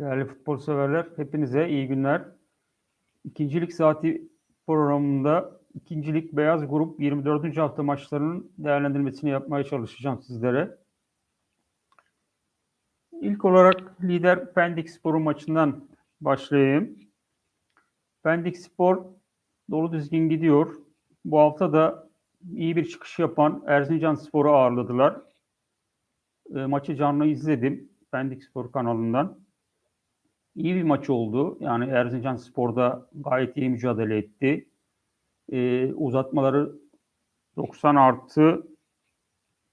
Değerli futbol severler, hepinize iyi günler. İkincilik saati programında ikincilik beyaz grup 24. hafta maçlarının değerlendirmesini yapmaya çalışacağım sizlere. İlk olarak lider Pendik Spor'un maçından başlayayım. Pendik Spor dolu düzgün gidiyor. Bu hafta da iyi bir çıkış yapan Erzincan Spor'u ağırladılar. E, maçı canlı izledim Pendik Spor kanalından. İyi bir maç oldu. Yani Erzincan Spor'da gayet iyi mücadele etti. E, uzatmaları 90 artı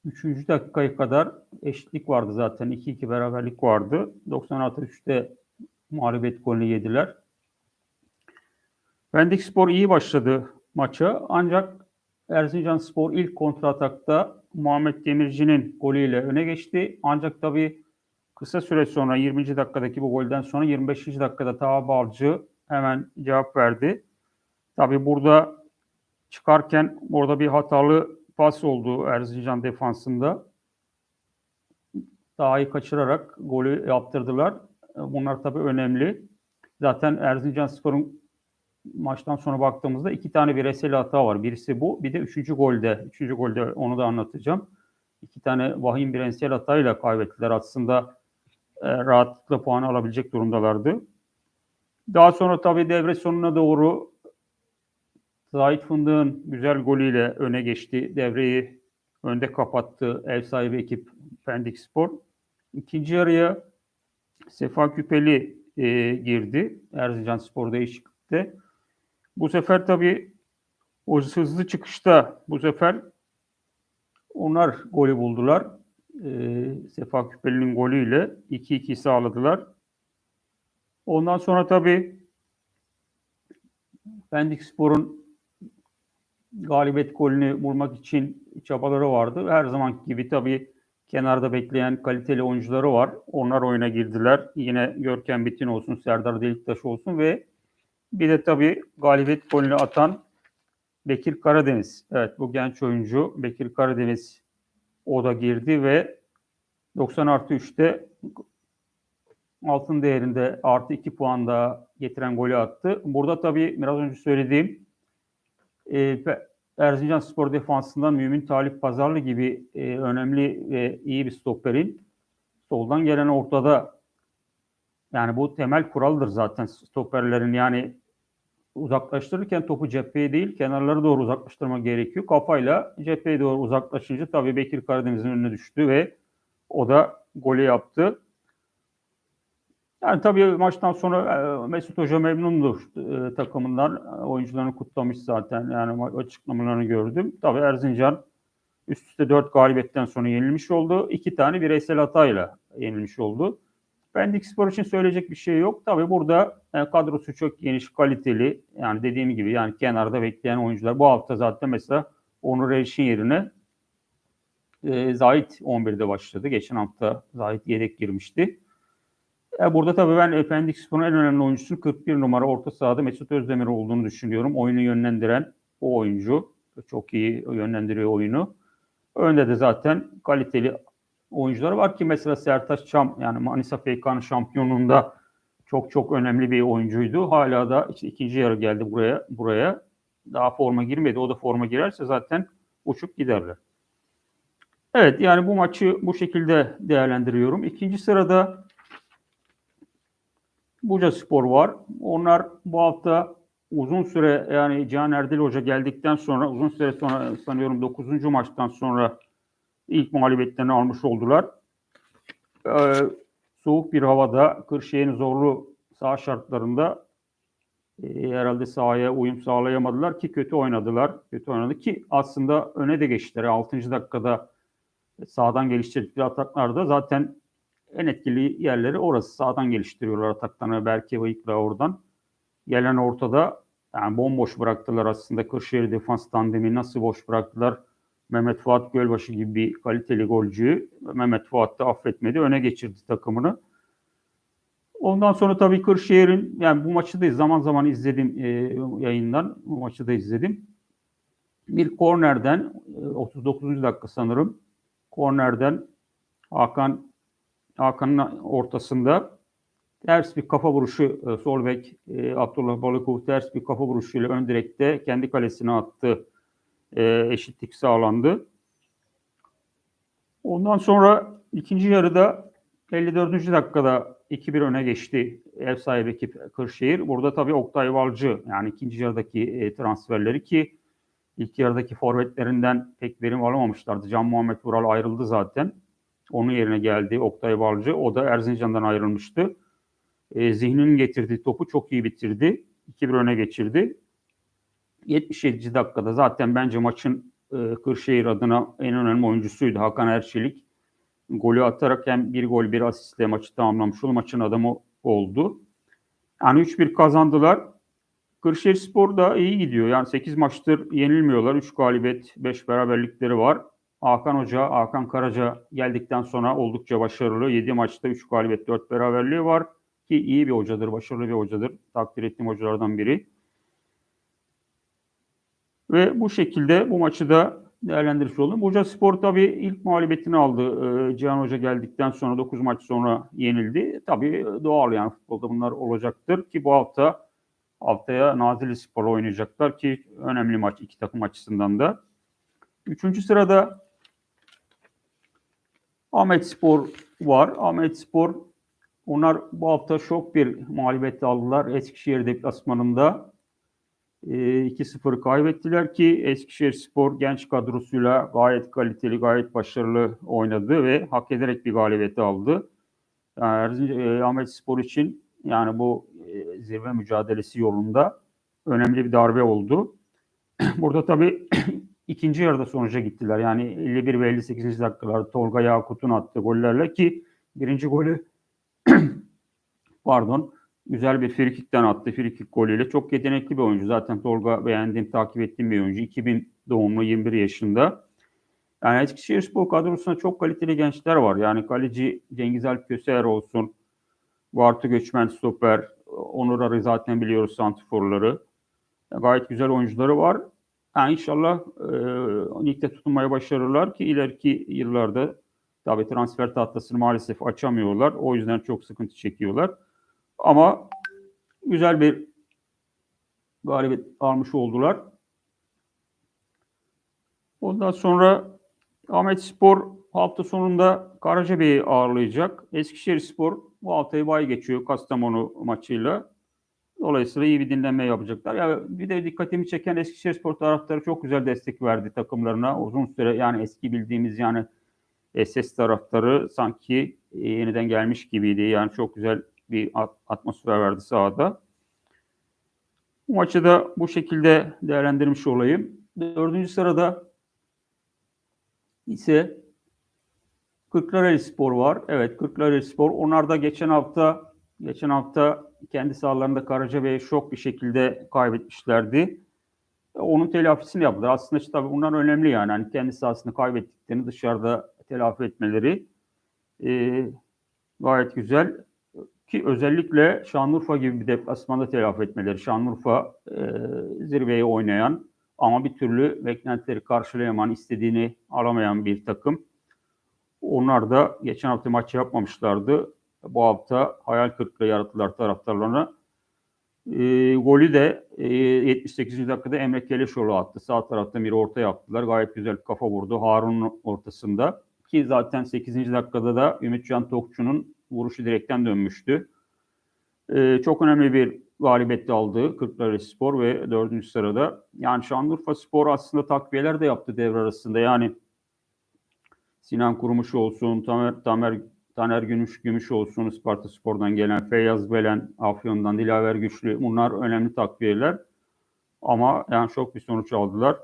3. dakikaya kadar eşitlik vardı zaten. 2-2 beraberlik vardı. 90 artı 3'te mağlubiyet golünü yediler. Pendik Spor iyi başladı maça. Ancak Erzincan Spor ilk kontratakta Muhammed Demirci'nin golüyle öne geçti. Ancak tabii kısa süre sonra 20. dakikadaki bu golden sonra 25. dakikada Taha Balcı hemen cevap verdi. Tabii burada çıkarken orada bir hatalı pas oldu Erzincan defansında. Taha'yı kaçırarak golü yaptırdılar. Bunlar tabii önemli. Zaten Erzincan Spor'un maçtan sonra baktığımızda iki tane bireysel hata var. Birisi bu. Bir de üçüncü golde. Üçüncü golde onu da anlatacağım. İki tane vahim bireysel hatayla kaybettiler. Aslında e, rahatlıkla puan alabilecek durumdalardı. Daha sonra tabii devre sonuna doğru Zahit Fındık'ın güzel golüyle öne geçti. Devreyi önde kapattı ev sahibi ekip Pendik Spor. İkinci yarıya Sefa Küpeli e, girdi. Erzincan Spor değişiklikte. Bu sefer tabii o hızlı çıkışta bu sefer onlar golü buldular. E, Sefa Küpeli'nin golüyle 2-2 sağladılar. Ondan sonra tabii Pendik Spor'un galibiyet golünü vurmak için çabaları vardı. Her zaman gibi tabii kenarda bekleyen kaliteli oyuncuları var. Onlar oyuna girdiler. Yine Görkem Bitin olsun, Serdar Deliktaş olsun ve bir de tabii galibiyet golünü atan Bekir Karadeniz. Evet bu genç oyuncu Bekir Karadeniz o da girdi ve 90 artı 3'te altın değerinde artı 2 puan daha getiren golü attı. Burada tabii biraz önce söylediğim e, Erzincan Spor defansından Mümin Talip Pazarlı gibi e, önemli ve iyi bir stoperin soldan gelen ortada yani bu temel kuraldır zaten stoperlerin yani uzaklaştırırken topu cepheye değil kenarları doğru uzaklaştırma gerekiyor. Kafayla cepheye doğru uzaklaşınca tabii Bekir Karadeniz'in önüne düştü ve o da golü yaptı. Yani tabii maçtan sonra e, Mesut Hoca memnundur e, takımından. Oyuncularını kutlamış zaten. Yani açıklamalarını gördüm. Tabii Erzincan üst üste 4 galibiyetten sonra yenilmiş oldu. İki tane bireysel hatayla yenilmiş oldu. Pendik Spor için söyleyecek bir şey yok. Tabii burada e, kadrosu çok geniş, kaliteli. Yani dediğim gibi yani kenarda bekleyen oyuncular. Bu hafta zaten mesela Onur Eriş'in yerine e, Zahit 11'de başladı. Geçen hafta Zahit yedek girmişti. E, burada tabii ben Pendik Spor'un en önemli oyuncusu 41 numara orta sahada Mesut Özdemir olduğunu düşünüyorum. Oyunu yönlendiren o oyuncu. Çok iyi yönlendiriyor oyunu. Önde de zaten kaliteli oyuncular var ki mesela Sertaç Çam yani Manisa FK'nın şampiyonluğunda çok çok önemli bir oyuncuydu. Hala da işte ikinci yarı geldi buraya buraya. Daha forma girmedi. O da forma girerse zaten uçup giderler. Evet yani bu maçı bu şekilde değerlendiriyorum. İkinci sırada Buca Spor var. Onlar bu hafta uzun süre yani Can Erdil Hoca geldikten sonra uzun süre sonra sanıyorum 9. maçtan sonra ilk mağlubiyetlerini almış oldular. Ee, soğuk bir havada Kırşehir'in zorlu saha şartlarında e, herhalde sahaya uyum sağlayamadılar ki kötü oynadılar. Kötü oynadı ki aslında öne de geçtiler. 6. dakikada sağdan geliştirdikleri ataklarda zaten en etkili yerleri orası. Sağdan geliştiriyorlar ataklarını. Berke Bıyık'la oradan. Gelen ortada yani bomboş bıraktılar aslında. Kırşehir defans tandemi nasıl boş bıraktılar? Mehmet Fuat Gölbaşı gibi bir kaliteli golcüyü Mehmet Fuat da affetmedi. Öne geçirdi takımını. Ondan sonra tabii Kırşehir'in yani bu maçı da zaman zaman izledim e, yayından. Bu maçı da izledim. Bir kornerden 39. dakika sanırım. Kornerden Hakan Hakan'ın ortasında ters bir kafa vuruşu e, sol bek e, Abdullah Balıkov ters bir kafa vuruşuyla ön direkte kendi kalesine attı. E, eşitlik sağlandı. Ondan sonra ikinci yarıda 54. dakikada 2-1 öne geçti ev sahibi ekip Kırşehir. Burada tabii Oktay Valcı yani ikinci yarıdaki e, transferleri ki ilk yarıdaki forvetlerinden pek verim alamamışlardı. Can Muhammed Vural ayrıldı zaten. Onun yerine geldi Oktay Balcı. O da Erzincan'dan ayrılmıştı. E, zihninin getirdiği topu çok iyi bitirdi. 2-1 öne geçirdi. 77. dakikada zaten bence maçın e, Kırşehir adına en önemli oyuncusuydu Hakan Erçelik. Golü atarak hem bir gol bir asistle maçı tamamlamış oldu. Maçın adamı oldu. Yani 3-1 kazandılar. Kırşehir Spor da iyi gidiyor. Yani 8 maçtır yenilmiyorlar. 3 galibiyet, 5 beraberlikleri var. Hakan Hoca, Hakan Karaca geldikten sonra oldukça başarılı. 7 maçta 3 galibiyet, 4 beraberliği var. Ki iyi bir hocadır, başarılı bir hocadır. Takdir ettiğim hocalardan biri. Ve bu şekilde bu maçı da değerlendirmiş oldum. Hoca Spor tabii ilk mağlubiyetini aldı. Ee, Cihan Hoca geldikten sonra 9 maç sonra yenildi. Tabii doğal yani futbolda bunlar olacaktır ki bu hafta haftaya Nazilli Spor oynayacaklar ki önemli maç iki takım açısından da. Üçüncü sırada Ahmet Spor var. Ahmet Spor onlar bu hafta şok bir mağlubiyet aldılar. Eskişehir deplasmanında e, 2-0 kaybettiler ki Eskişehir Spor genç kadrosuyla gayet kaliteli, gayet başarılı oynadı ve hak ederek bir galibiyeti aldı. Yani e, Ahmet Spor için yani bu e, zirve mücadelesi yolunda önemli bir darbe oldu. Burada tabii ikinci yarıda sonuca gittiler. Yani 51 ve 58. dakikalarda Tolga Yakut'un attığı gollerle ki birinci golü pardon güzel bir frikikten attı. Frikik golüyle. Çok yetenekli bir oyuncu. Zaten Tolga beğendiğim, takip ettiğim bir oyuncu. 2000 doğumlu 21 yaşında. Yani Eskişehir Spor kadrosunda çok kaliteli gençler var. Yani kaleci Cengiz Alp Köseer olsun. Bartu Göçmen stoper. Onur zaten biliyoruz santiforları. Gayet güzel oyuncuları var. Yani inşallah e, ligde tutunmaya başarırlar ki ileriki yıllarda tabi transfer tahtasını maalesef açamıyorlar. O yüzden çok sıkıntı çekiyorlar. Ama güzel bir galibiyet almış oldular. Ondan sonra Ahmet Spor hafta sonunda Karacabey'i ağırlayacak. Eskişehir Spor bu haftayı bay geçiyor Kastamonu maçıyla. Dolayısıyla iyi bir dinlenme yapacaklar. Ya bir de dikkatimi çeken Eskişehir Spor taraftarı çok güzel destek verdi takımlarına. Uzun süre yani eski bildiğimiz yani SS taraftarı sanki yeniden gelmiş gibiydi. Yani çok güzel bir atmosfer verdi sahada. Bu maçı da bu şekilde değerlendirmiş olayım. Dördüncü sırada ise Kırklareli Spor var. Evet Kırklareli Spor. Onlar da geçen hafta geçen hafta kendi sahalarında Karacabey'e şok bir şekilde kaybetmişlerdi. Onun telafisini yaptılar. Aslında işte tabii bunlar önemli yani. Hani kendi sahasını kaybettiklerini dışarıda telafi etmeleri e, gayet güzel. Ki özellikle Şanlıurfa gibi bir deplasmanda telafi etmeleri. Şanlıurfa e, zirveye oynayan ama bir türlü beklentileri karşılayamayan, istediğini alamayan bir takım. Onlar da geçen hafta maç yapmamışlardı. Bu hafta hayal kırıklığı yarattılar taraftarlarına. E, golü de e, 78. dakikada Emre Keleşoğlu attı. Sağ tarafta bir orta yaptılar. Gayet güzel kafa vurdu Harun'un ortasında. Ki zaten 8. dakikada da Ümitcan Tokçu'nun vuruşu direkten dönmüştü. E, çok önemli bir galibiyette aldı Kırklareli Spor ve 4. sırada. Yani Şanlıurfa Spor aslında takviyeler de yaptı devre arasında. Yani Sinan Kurumuş olsun, Tamer, Tamer Taner Gümüş, Gümüş olsun Isparta Spor'dan gelen, Feyyaz Belen, Afyon'dan Dilaver Güçlü bunlar önemli takviyeler. Ama yani çok bir sonuç aldılar.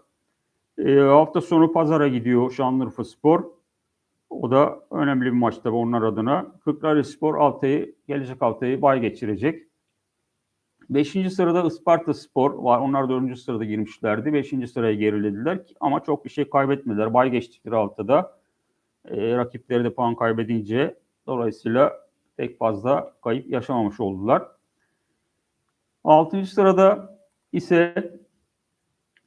E, hafta sonu pazara gidiyor Şanlıurfa Spor. O da önemli bir maç tabii onlar adına. Kırklareli Spor haftayı, gelecek haftayı bay geçirecek. Beşinci sırada Isparta Spor var. Onlar dördüncü sırada girmişlerdi. Beşinci sıraya gerilediler ama çok bir şey kaybetmediler. Bay geçtikleri haftada. E, rakipleri de puan kaybedince dolayısıyla pek fazla kayıp yaşamamış oldular. Altıncı sırada ise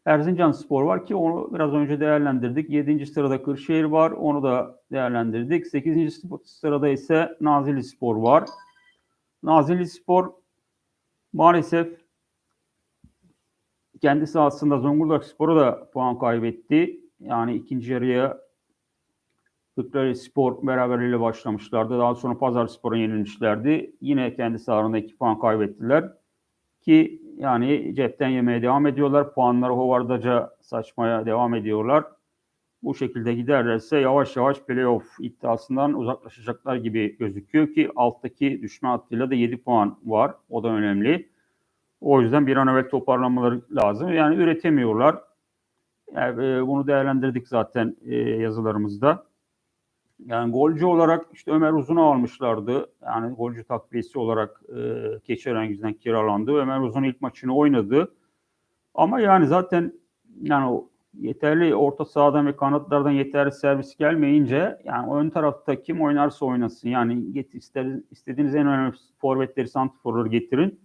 Erzincan Spor var ki onu biraz önce değerlendirdik. Yedinci sırada Kırşehir var. Onu da değerlendirdik. Sekizinci sırada ise Nazilli Spor var. Nazilli Spor maalesef kendi sahasında Zonguldak Spor'a da puan kaybetti. Yani ikinci yarıya Kırklareli Spor beraberliğiyle başlamışlardı. Daha sonra Pazar Spor'a yenilmişlerdi. Yine kendi sahalarında iki puan kaybettiler. Ki yani cepten yemeye devam ediyorlar. Puanları hovardaca saçmaya devam ediyorlar. Bu şekilde giderlerse yavaş yavaş playoff iddiasından uzaklaşacaklar gibi gözüküyor ki alttaki düşme hattıyla da 7 puan var. O da önemli. O yüzden bir an evvel toparlanmaları lazım. Yani üretemiyorlar. Yani, e, bunu değerlendirdik zaten e, yazılarımızda. Yani golcü olarak işte Ömer Uzun'u almışlardı. Yani golcü takviyesi olarak e, Keçiörengiz'den kiralandı. Ömer Uzun ilk maçını oynadı. Ama yani zaten yani yeterli orta sahadan ve kanatlardan yeterli servis gelmeyince yani ön tarafta kim oynarsa oynasın. Yani get, ister, istediğiniz en önemli forvetleri, santrforları getirin.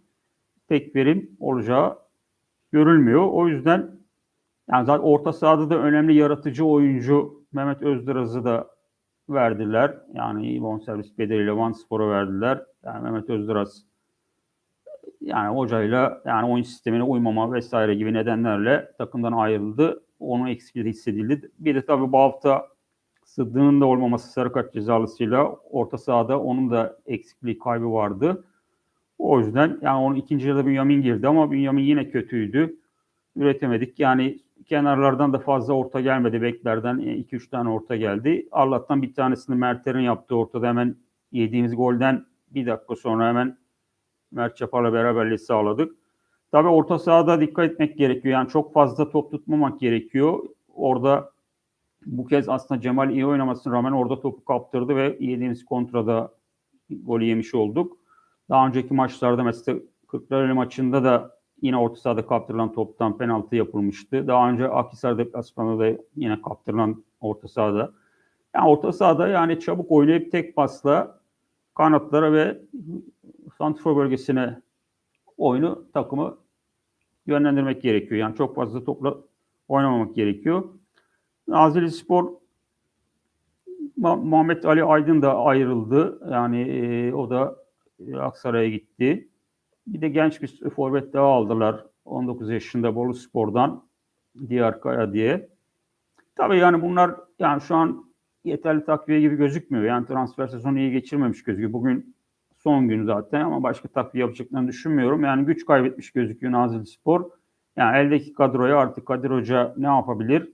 Tek verim olacağı görülmüyor. O yüzden yani zaten orta sahada da önemli yaratıcı oyuncu Mehmet Özdiraz'ı da verdiler. Yani bonservis bedeliyle Van Spor'a verdiler. Yani Mehmet Özdiraz yani hocayla yani oyun sistemine uymama vesaire gibi nedenlerle takımdan ayrıldı. Onun eksikliği hissedildi. Bir de tabii bu hafta da olmaması sarı kart cezalısıyla orta sahada onun da eksikliği kaybı vardı. O yüzden yani onun ikinci yarıda Bünyamin girdi ama Bünyamin yine kötüydü. Üretemedik. Yani kenarlardan da fazla orta gelmedi. Beklerden 2-3 tane orta geldi. Allah'tan bir tanesini Mert'lerin yaptığı ortada hemen yediğimiz golden bir dakika sonra hemen Mert Çapar'la beraberliği sağladık. Tabii orta sahada dikkat etmek gerekiyor. Yani çok fazla top tutmamak gerekiyor. Orada bu kez aslında Cemal iyi oynamasına rağmen orada topu kaptırdı ve yediğimiz kontrada golü yemiş olduk. Daha önceki maçlarda mesela Kırklareli maçında da yine orta sahada kaptırılan toptan penaltı yapılmıştı. Daha önce Akhisar deplasmanında da yine kaptırılan orta sahada. Yani orta sahada yani çabuk oynayıp tek pasla kanatlara ve santrfor bölgesine oyunu takımı yönlendirmek gerekiyor. Yani çok fazla topla oynamamak gerekiyor. Nazilli Spor Muhammed Ali Aydın da ayrıldı. Yani e, o da Aksaray'a gitti. Bir de genç bir forvet daha aldılar. 19 yaşında Bolu Spor'dan Diyar Kaya diye. Tabii yani bunlar yani şu an yeterli takviye gibi gözükmüyor. Yani transfer sezonu iyi geçirmemiş gözüküyor. Bugün son gün zaten ama başka takviye yapacaklarını düşünmüyorum. Yani güç kaybetmiş gözüküyor Nazilli Spor. Yani eldeki kadroya artık Kadir Hoca ne yapabilir?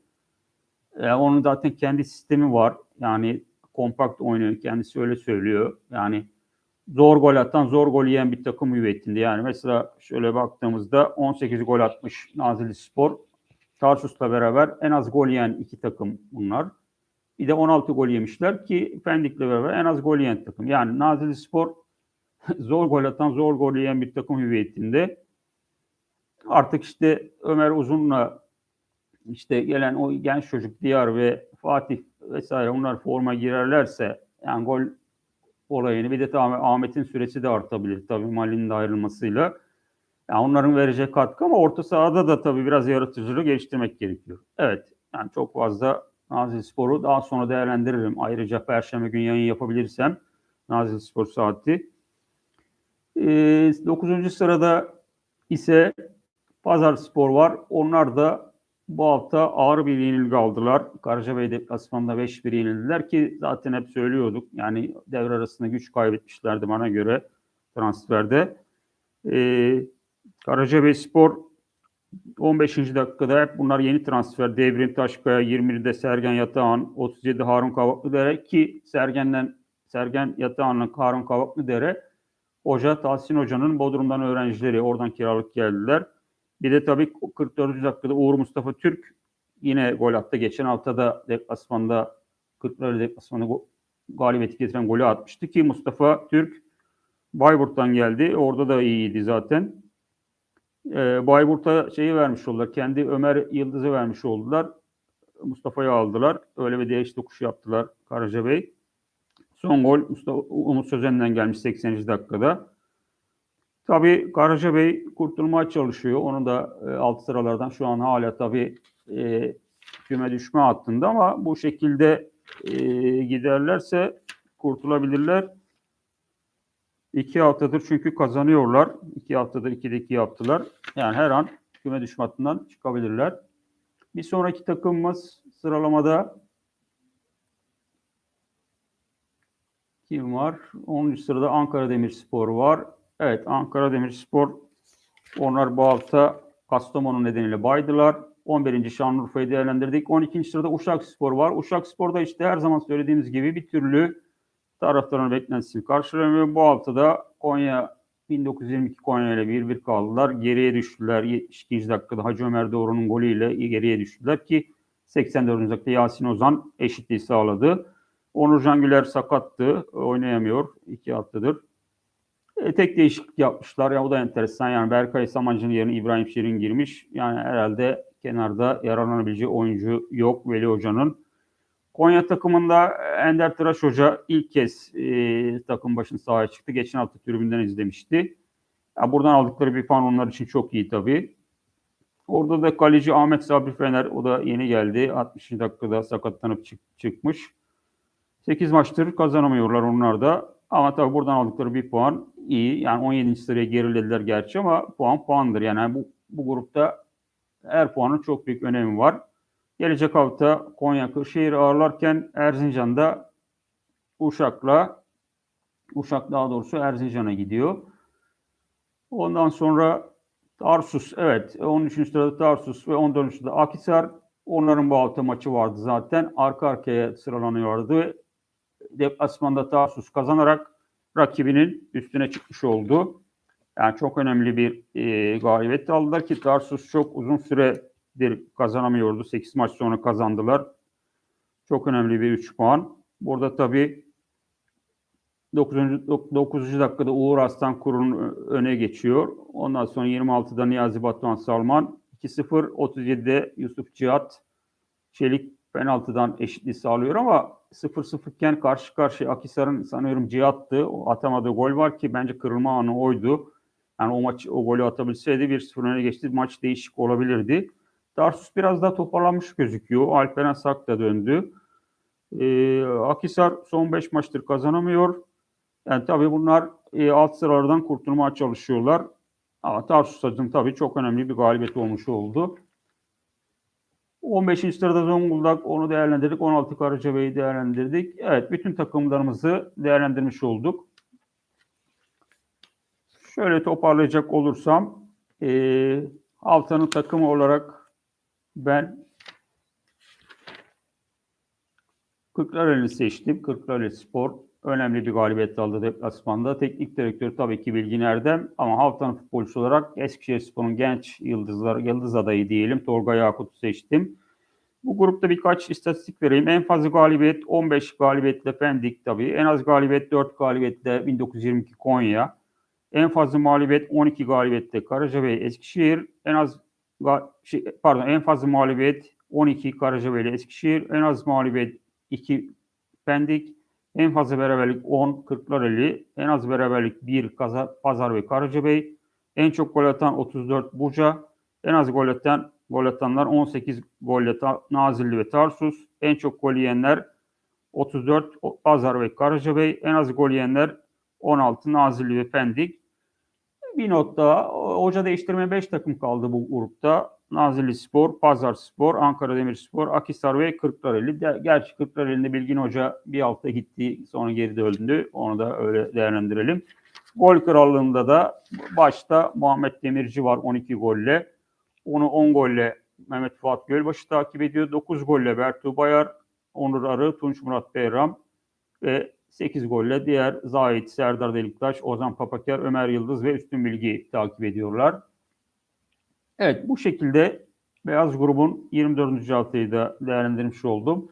Ee, onun zaten kendi sistemi var. Yani kompakt oynuyor. Kendisi öyle söylüyor. Yani zor gol atan, zor gol yiyen bir takım hüviyetinde. Yani mesela şöyle baktığımızda 18 gol atmış Nazilli Spor. Tarsus'la beraber en az gol yiyen iki takım bunlar. Bir de 16 gol yemişler ki Pendik'le beraber en az gol yiyen takım. Yani Nazilli Spor zor gol atan, zor gol yiyen bir takım hüviyetinde. Artık işte Ömer Uzun'la işte gelen o genç çocuk Diyar ve Fatih vesaire onlar forma girerlerse yani gol olayını bir de tabii Ahmet'in süresi de artabilir tabii Mali'nin de ayrılmasıyla. Yani onların vereceği katkı ama orta sahada da tabii biraz yaratıcılığı geliştirmek gerekiyor. Evet yani çok fazla Nazilli Spor'u daha sonra değerlendiririm. Ayrıca Perşembe gün yayın yapabilirsem Nazilli Spor saati. Ee, 9. sırada ise Pazar Spor var. Onlar da bu hafta ağır bir yenilgi aldılar. Karacabey deplasmanında 5-1 yenildiler ki zaten hep söylüyorduk. Yani devre arasında güç kaybetmişlerdi bana göre transferde. Ee, Karacabey Spor 15. dakikada hep bunlar yeni transfer. Devrim Taşkaya, 20'de Sergen Yatağan, 37 Harun Kavaklıdere ki Sergen'den Sergen Yatağan'la Harun Kavaklıdere Hoca Tahsin Hoca'nın Bodrum'dan öğrencileri oradan kiralık geldiler. Bir de tabii 44. dakikada Uğur Mustafa Türk yine gol attı. Geçen hafta da deplasmanda 40'ları deplasmanda galibiyeti getiren golü atmıştı ki Mustafa Türk Bayburt'tan geldi. Orada da iyiydi zaten. Ee, Bayburt'a şeyi vermiş oldular. Kendi Ömer Yıldız'ı vermiş oldular. Mustafa'yı aldılar. Öyle bir değiş dokuş yaptılar Karaca Bey. Son gol Mustafa, Umut Sözen'den gelmiş 80. dakikada. Tabii Karaca Bey kurtulmaya çalışıyor. Onu da e, alt sıralardan şu an hala tabii e, küme düşme hattında ama bu şekilde e, giderlerse kurtulabilirler. İki haftadır çünkü kazanıyorlar. İki haftadır 2'de 2 yaptılar. Yani her an küme düşme hattından çıkabilirler. Bir sonraki takımımız sıralamada kim var? 10. sırada Ankara Demirspor var. Evet Ankara Demirspor onlar bu hafta Kastamonu nedeniyle baydılar. 11. Şanlıurfa'yı değerlendirdik. 12. sırada Uşak Spor var. Uşak Spor'da işte her zaman söylediğimiz gibi bir türlü taraftarın beklentisini karşılamıyor. Bu hafta da Konya 1922 Konya ile 1-1 kaldılar. Geriye düştüler. 72. dakikada Hacı Ömer Doğru'nun golüyle geriye düştüler ki 84. dakikada Yasin Ozan eşitliği sağladı. Onur Can Güler sakattı. Oynayamıyor. iki haftadır. E, tek değişiklik yapmışlar. Ya o da enteresan. Yani Berkay Samancı'nın yerine İbrahim Şirin girmiş. Yani herhalde kenarda yararlanabileceği oyuncu yok Veli Hoca'nın. Konya takımında Ender Tıraş Hoca ilk kez e, takım başına sahaya çıktı. Geçen hafta tribünden izlemişti. Ya buradan aldıkları bir puan onlar için çok iyi tabii. Orada da kaleci Ahmet Sabri Fener o da yeni geldi. 60. dakikada sakatlanıp çık, çıkmış. 8 maçtır kazanamıyorlar onlar da. Ama tabii buradan aldıkları bir puan iyi. Yani 17. sıraya gerilediler gerçi ama puan puandır. Yani bu, bu grupta her puanın çok büyük önemi var. Gelecek hafta Konya Kırşehir ağırlarken Erzincan'da Uşak'la Uşak daha doğrusu Erzincan'a gidiyor. Ondan sonra Tarsus evet 13. sırada Tarsus ve 14. sırada Akisar. Onların bu hafta maçı vardı zaten. Arka arkaya sıralanıyordu. Deplasmanda Tarsus kazanarak rakibinin üstüne çıkmış oldu. Yani çok önemli bir e, galibiyet aldılar ki Tarsus çok uzun süredir kazanamıyordu. 8 maç sonra kazandılar. Çok önemli bir 3 puan. Burada tabii 9. 9. dakikada Uğur Aslan Kur'un öne geçiyor. Ondan sonra 26'da Niyazi Batuhan Salman 2-0 37'de Yusuf Cihat Çelik penaltıdan eşitliği sağlıyor ama 0-0 iken karşı karşıya Akisar'ın sanıyorum Cihat'tı. O atamadığı gol var ki bence kırılma anı oydu. Yani o maç o golü atabilseydi 1-0 öne geçti. Maç değişik olabilirdi. Tarsus biraz daha toparlanmış gözüküyor. Alperen Sak da döndü. Ee, Akisar son 5 maçtır kazanamıyor. Yani tabii bunlar e, alt sıralardan kurtulmaya çalışıyorlar. Ama Tarsus adına tabii çok önemli bir galibiyet olmuş oldu. 15. sırada Zonguldak onu değerlendirdik. 16 Karacabey'i değerlendirdik. Evet bütün takımlarımızı değerlendirmiş olduk. Şöyle toparlayacak olursam e, haftanın takımı olarak ben Kırklareli seçtim. Kırklareli Spor önemli bir galibiyet aldı deplasmanda. Teknik direktör tabii ki Bilgin Erdem ama haftanın futbolcusu olarak Eskişehir Spor'un genç yıldızlar, yıldız adayı diyelim Tolga Yakut'u seçtim. Bu grupta birkaç istatistik vereyim. En fazla galibiyet 15 galibiyetle Pendik tabii. En az galibiyet 4 galibiyetle 1922 Konya. En fazla mağlubiyet 12 galibiyetle Karacabey Eskişehir. En az şey, pardon en fazla mağlubiyet 12 Karacabey Eskişehir. En az mağlubiyet 2 Pendik. En fazla beraberlik 10 Kırklareli. En az beraberlik 1 Kaza, Pazar ve Karacabey. En çok gol atan 34 Buca. En az gol atan gol atanlar 18 golle Nazilli ve Tarsus. En çok gol yiyenler 34 Pazar ve Karacabey. En az gol yiyenler 16 Nazilli ve Pendik. Bir not daha. Hoca değiştirme 5 takım kaldı bu grupta. Nazilli Spor, Pazar Spor, Ankara Demirspor, Akhisar ve Kırklareli. Gerçi Kırklareli'nde Bilgin Hoca bir hafta gitti sonra geri döndü. Onu da öyle değerlendirelim. Gol krallığında da başta Muhammed Demirci var 12 golle. Onu 10 golle Mehmet Fuat Gölbaşı takip ediyor. 9 golle Bertu Bayar, Onur Arı, Tunç Murat Beyram ve 8 golle diğer Zahit, Serdar Deliktaş, Ozan Papaker, Ömer Yıldız ve Üstün Bilgi takip ediyorlar. Evet bu şekilde Beyaz grubun 24. haftayı da değerlendirmiş oldum.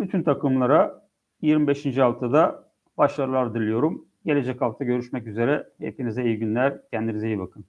Bütün takımlara 25. haftada başarılar diliyorum. Gelecek hafta görüşmek üzere. Hepinize iyi günler. Kendinize iyi bakın.